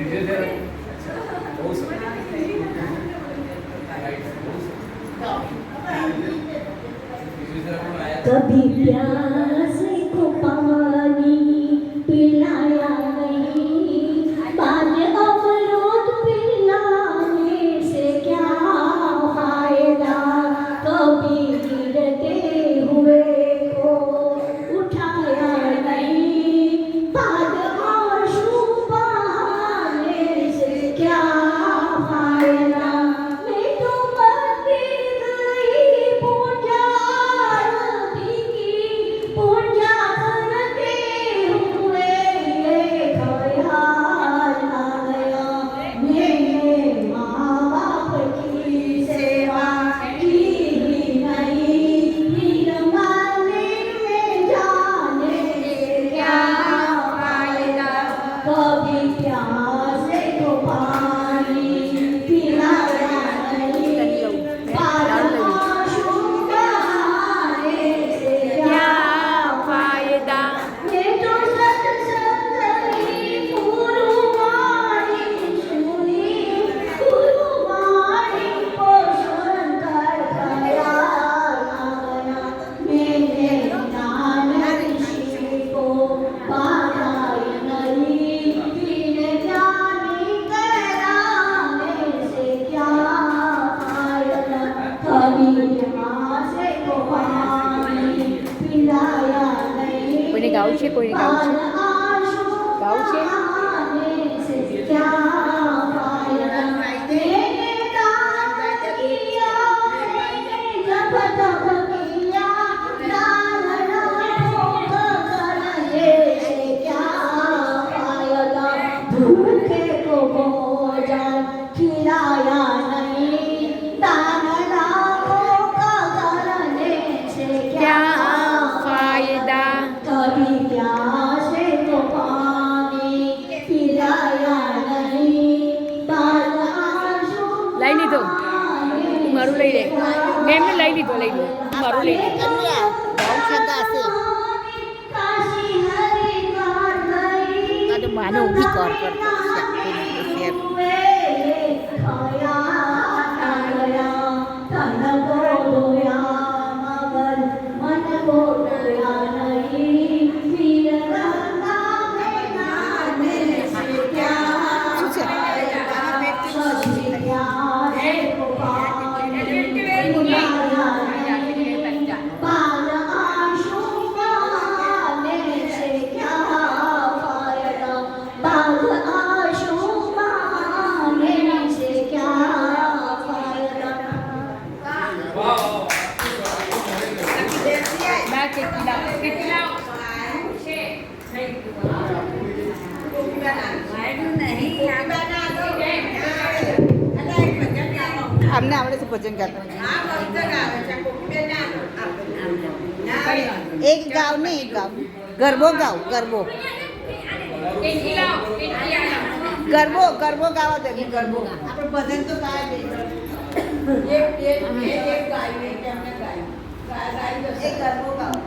নিজেদের कभी प्यार 郊区可以，郊区。લઉં હું મારું લઈ લે મેં એમને લઈ લીધો લઈ લો મારું લઈ લીધું માને ઊભી કર કર ભજન ગાતા એક ગાવ ને એક ગાવ. ગરબો ગાવ ગરબો. ગરબો ગરબો ગાવા દે ગરબો. આપણે ભજન તો ગાય એક ગરબો ગાવ.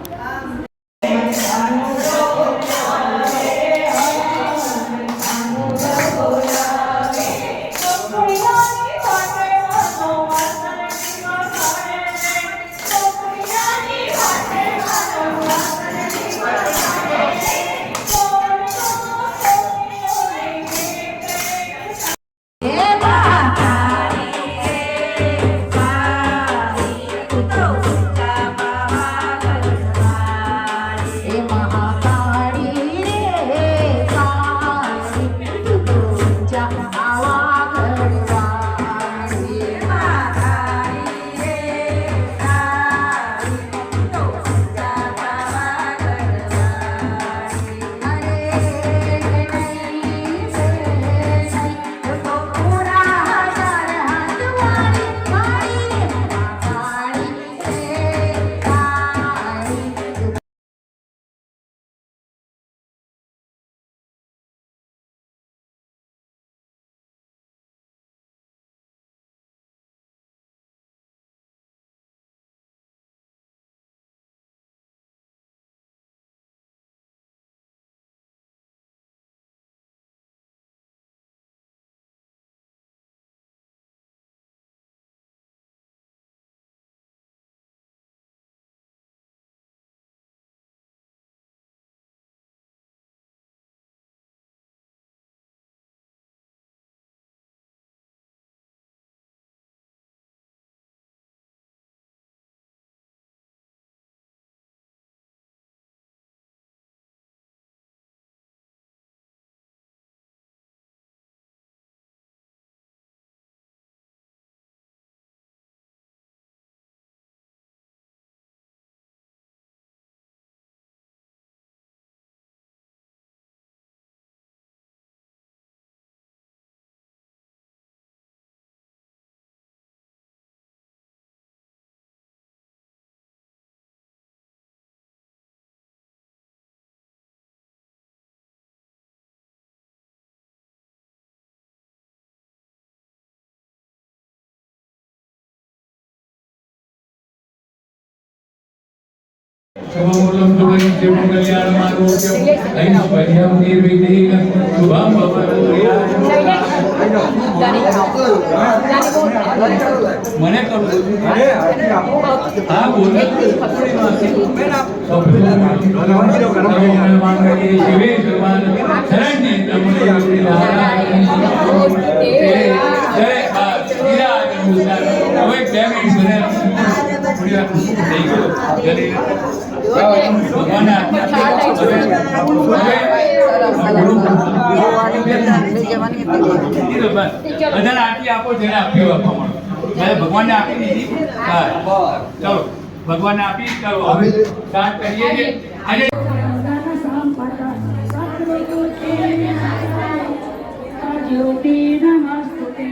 મને કરું હા બોલ હવે બે મિનિટ બધાને આરતી આપો જેને આપ્યો આપવા માંડો ભગવાનને આપી દીધી હા ચલો ભગવાનને હવે સ્ટાર્ટ કરીએ છીએ ज्योति नमस्तुते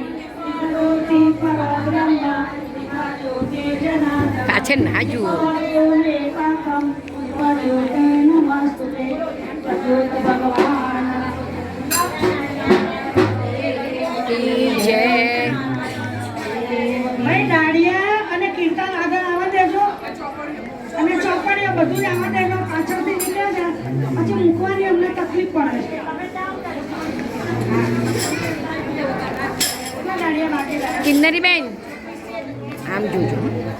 ज्योति परब्रह्म ज्योति જ્યોતિ જનાર્દન પાછળ ના જુઓ અને ચોપડીઓ બધું આવવા દેજો પાછળથી નીકળ્યા છે પછી મૂકવાની અમને તકલીફ પડે છે કિન્નરી બેન આમ જોજો.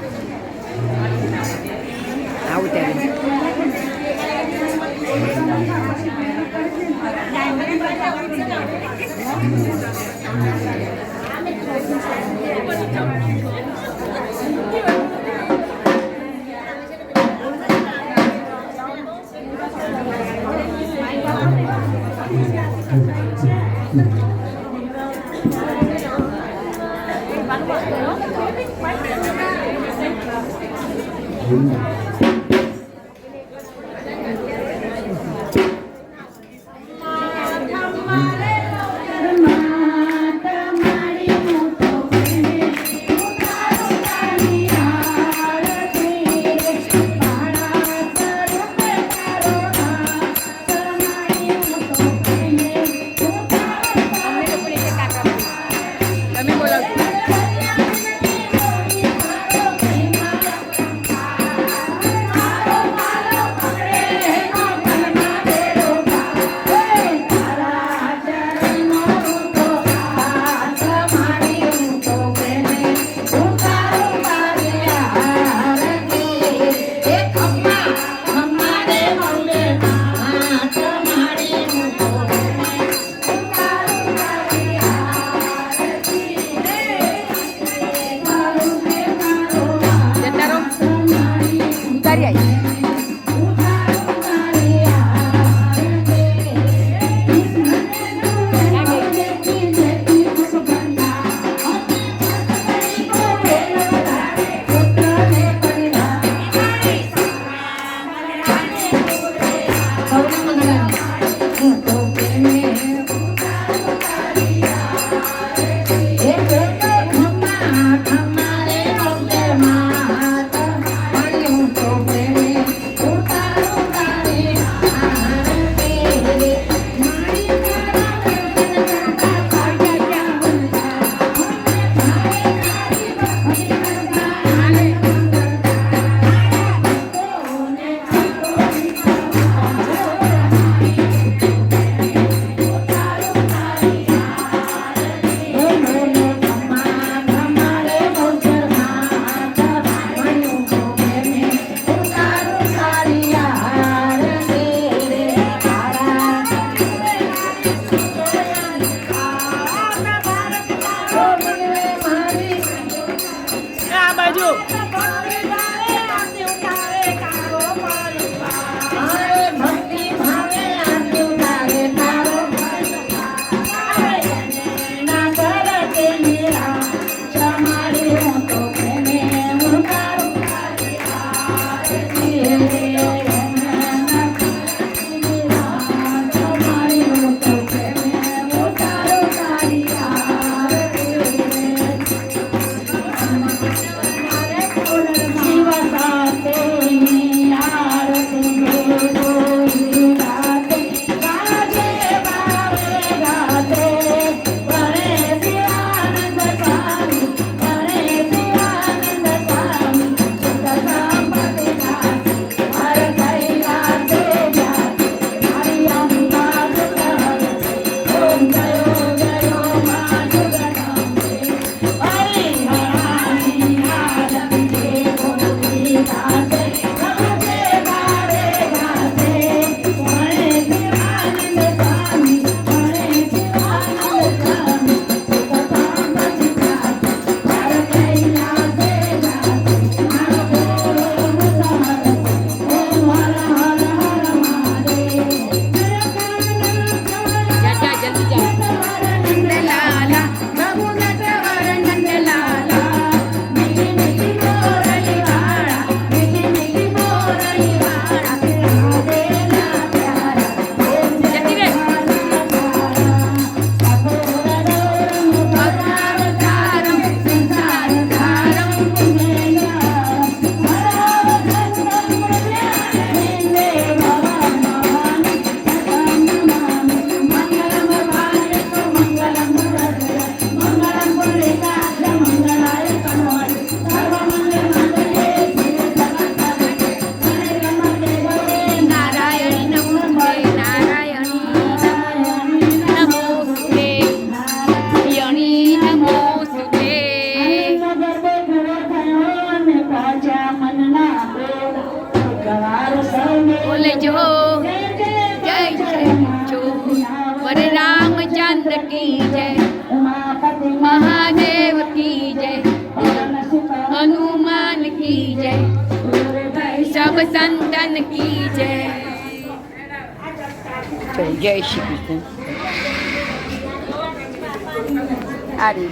આ રહી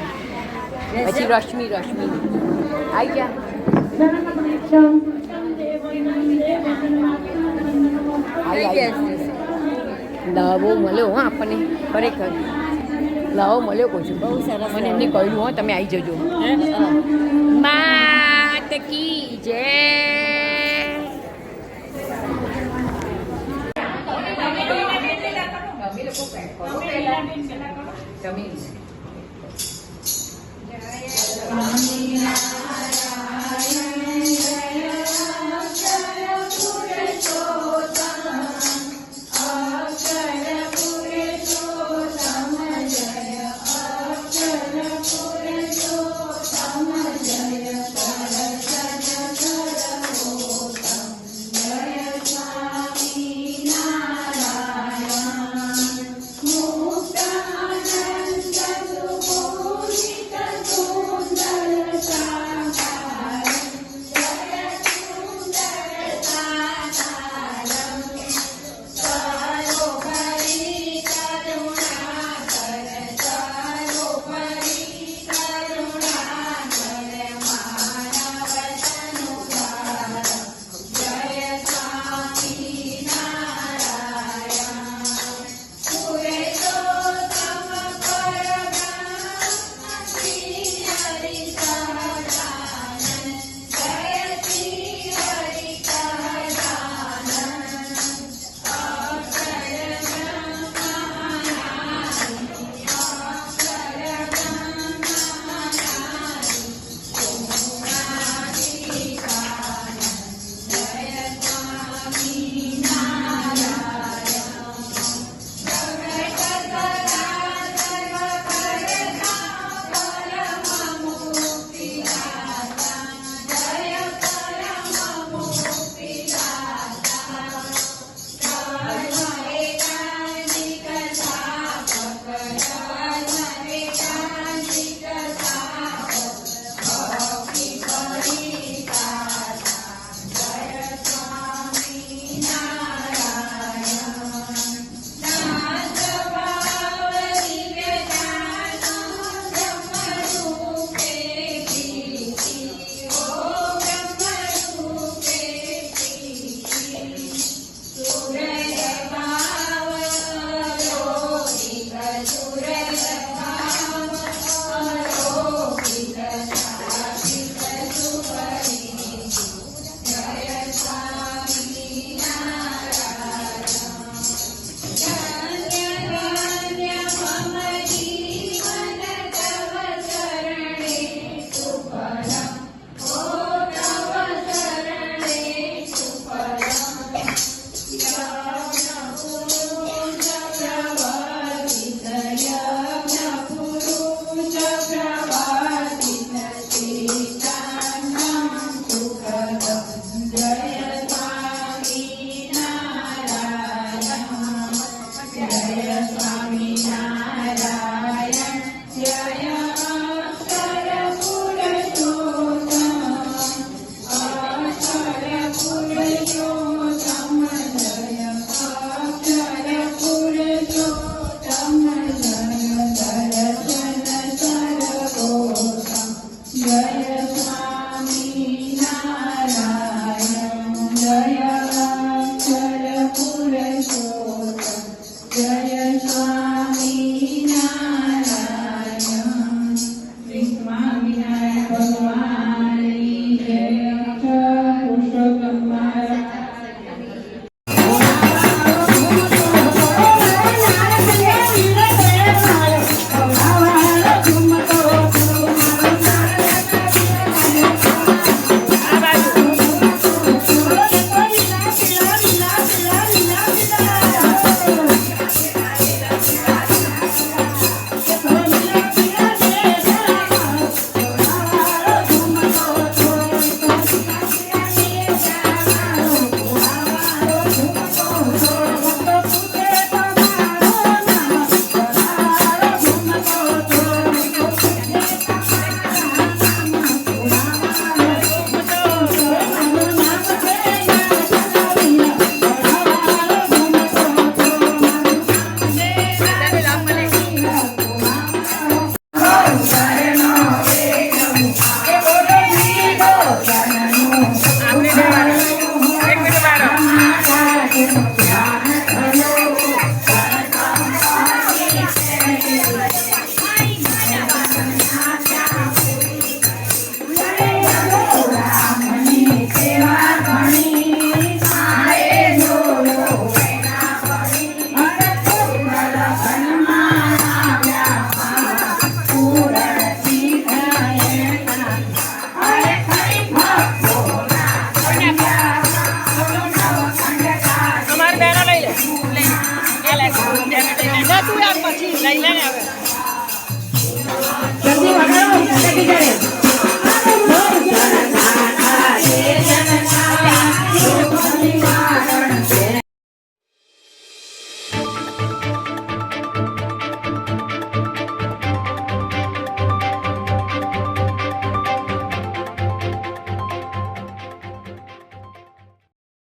પછી રશ્મિ રશ્મિ. આવી ગયા. આવી મળ્યો હા આપણને ખરેખર. લાવો મળ્યો કહું છું બહુ સરસ મને એમને કહ્યું હો તમે આવી જજો. માત કી જય. તમે Swami